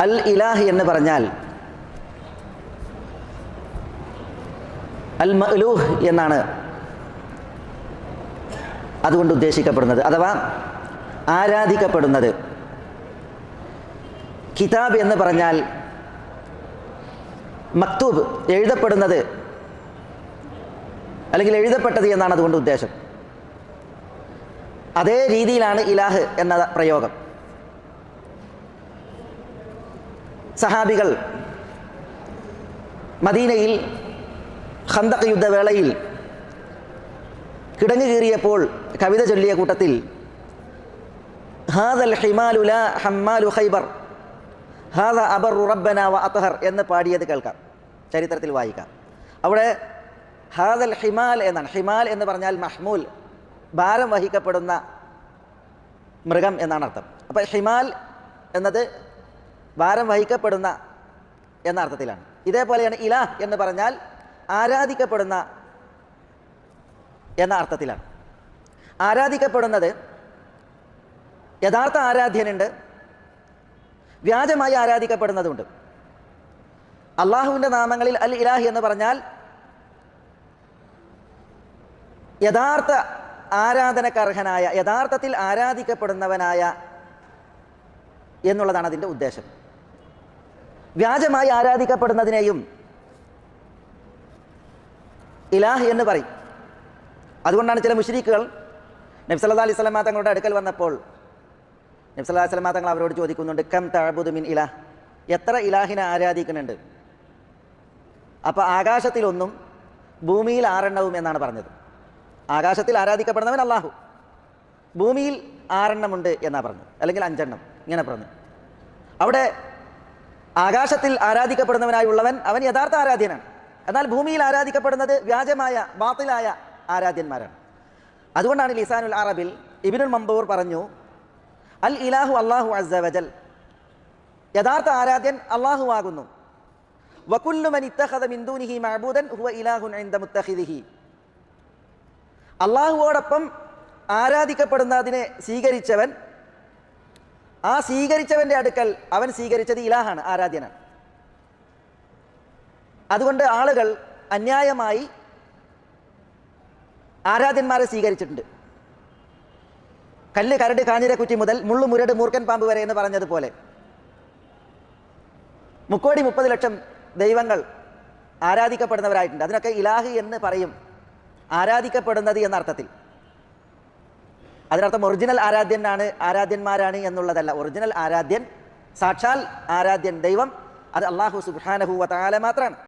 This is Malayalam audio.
അൽ ഇലാഹ് എന്ന് പറഞ്ഞാൽ അൽ മഅലൂഹ് എന്നാണ് അതുകൊണ്ട് ഉദ്ദേശിക്കപ്പെടുന്നത് അഥവാ ആരാധിക്കപ്പെടുന്നത്. കിതാബ് എന്ന് പറഞ്ഞാൽ മക്തൂബ് എഴുതപ്പെടുന്നത്. അല്ലെങ്കിൽ എഴുതപ്പെട്ടത് എന്നാണ് അതുകൊണ്ട് ഉദ്ദേശം. അതേ രീതിയിലാണ് ഇലാഹ് എന്ന പ്രയോഗം. സഹാബികൾ മദീനയിൽ ഖന്തക് യുദ്ധവേളയിൽ കിടങ്ങു കീറിയപ്പോൾ കവിത ചൊല്ലിയ കൂട്ടത്തിൽ ഹാദൽ ഹിമാലുല ഹമ്മാലു ഹൈബർ ഹാദ അബർ റബ്ബന വ അത്തഹർ എന്ന് പാടിയത് കേൾക്കാം ചരിത്രത്തിൽ വായിക്കാം. അവിടെ ഹാദൽ ഹിമാൽ എന്നാണ്. ഹിമാൽ എന്ന് പറഞ്ഞാൽ മഹ്മൂൽ ഭാരം വഹിക്കപ്പെടുന്ന മൃഗം എന്നാണ് അർത്ഥം. അപ്പോൾ ഹിമാൽ എന്നത് ഭാരം വഹിക്കപ്പെടുന്ന എന്ന അർത്ഥത്തിലാണ്. ഇതേപോലെയാണ് ഇല എന്ന് പറഞ്ഞാൽ ആരാധിക്കപ്പെടുന്ന എന്ന അർത്ഥത്തിലാണ്. ആരാധിക്കപ്പെടുന്നത് യഥാർത്ഥ ആരാധ്യനുണ്ട് വ്യാജമായി ആരാധിക്കപ്പെടുന്നതുണ്ട്. അള്ളാഹുവിന്റെ നാമങ്ങളിൽ അൽ ഇലാഹി എന്ന് പറഞ്ഞാൽ യഥാർത്ഥ ആരാധനക്കർഹനായ യഥാർത്ഥത്തിൽ ആരാധിക്കപ്പെടുന്നവനായ എന്നുള്ളതാണ് അതിന്റെ ഉദ്ദേശം. വ്യാജമായി ആരാധിക്കപ്പെടുന്നതിനെയും ഇലാഹ് എന്ന് പറയും. അതുകൊണ്ടാണ് ചില മുഷരീക്കുകൾ നബ്സല്ലാ അലൈഹി സ്വലമാ തങ്ങളുടെ അടുക്കൽ വന്നപ്പോൾ നബ്സല്ലാ സ്വലമാ തങ്ങൾ അവരോട് ചോദിക്കുന്നുണ്ട് കം തഴബുദ് മിൻ ഇലാഹ്? എത്ര ഇലാഹിനെ ആരാധിക്കുന്നുണ്ട്? അപ്പോൾ ആകാശത്തിലൊന്നും ഭൂമിയിൽ ആരെണ്ണവും എന്നാണ് പറഞ്ഞത്. ആകാശത്തിൽ ആരാധിക്കപ്പെടുന്നവൻ അള്ളാഹു ഭൂമിയിൽ ആറെണ്ണമുണ്ട് എന്നാണ് പറഞ്ഞു അല്ലെങ്കിൽ അഞ്ചെണ്ണം. ഇങ്ങനെ പറഞ്ഞു. അവിടെ ആകാശത്തിൽ ആരാധിക്കപ്പെടുന്നവനായുള്ളവൻ അവൻ യഥാർത്ഥ ആരാധ്യനാണ്. എന്നാൽ ഭൂമിയിൽ ആരാധിക്കപ്പെടുന്നത് വ്യാജമായ ബാത്തിലായ ആരാധ്യന്മാരാണ്. അതുകൊണ്ടാണ് ലിസാനുൽ അറബിൽ ഇബിനുൽ മമ്പൂർ പറഞ്ഞു അൽ ഇലാഹു അള്ളാഹു അസവജൽ യഥാർത്ഥ ആരാധ്യൻ അള്ളാഹു ആകുന്നു വകുല്ലുമൻ ഇത്തഖദ മിന്ദൂനിഹി മഅബൂദൻ ഹുവ ഇലാഹുൻ ഇൻദ മുത്തഖിദിഹി. അള്ളാഹുവോടൊപ്പം ആരാധിക്കപ്പെടുന്നതിനെ സ്വീകരിച്ചവൻ ആ സ്വീകരിച്ചവന്റെ അടുക്കൽ അവൻ സ്വീകരിച്ചത് ഇലാഹാണ് ആരാധ്യനാണ്. അതുകൊണ്ട് ആളുകൾ അന്യായമായി ആരാധ്യന്മാരെ സ്വീകരിച്ചിട്ടുണ്ട്. കല്ല് കരട് കാഞ്ഞിരക്കുറ്റി മുതൽ മുള്ളു മുരട് മൂർക്കൻ പാമ്പ് വരെ എന്ന് പറഞ്ഞതുപോലെ. മുക്കോടി മുപ്പത് ലക്ഷം ദൈവങ്ങൾ ആരാധിക്കപ്പെടുന്നവരായിട്ടുണ്ട്. അതിനൊക്കെ ഇലാഹി എന്ന് പറയും. ആരാധിക്കപ്പെടുന്നത് എന്ന അർത്ഥത്തിൽ അതിനർത്ഥം ഒറിജിനൽ ആരാധ്യനാണ് ആരാധ്യന്മാരാണ് എന്നുള്ളതല്ല. ഒറിജിനൽ ആരാധ്യൻ സാക്ഷാൽ ആരാധ്യൻ ദൈവം അത് അള്ളാഹു സുബാനഹുവ താല മാത്രമാണ്.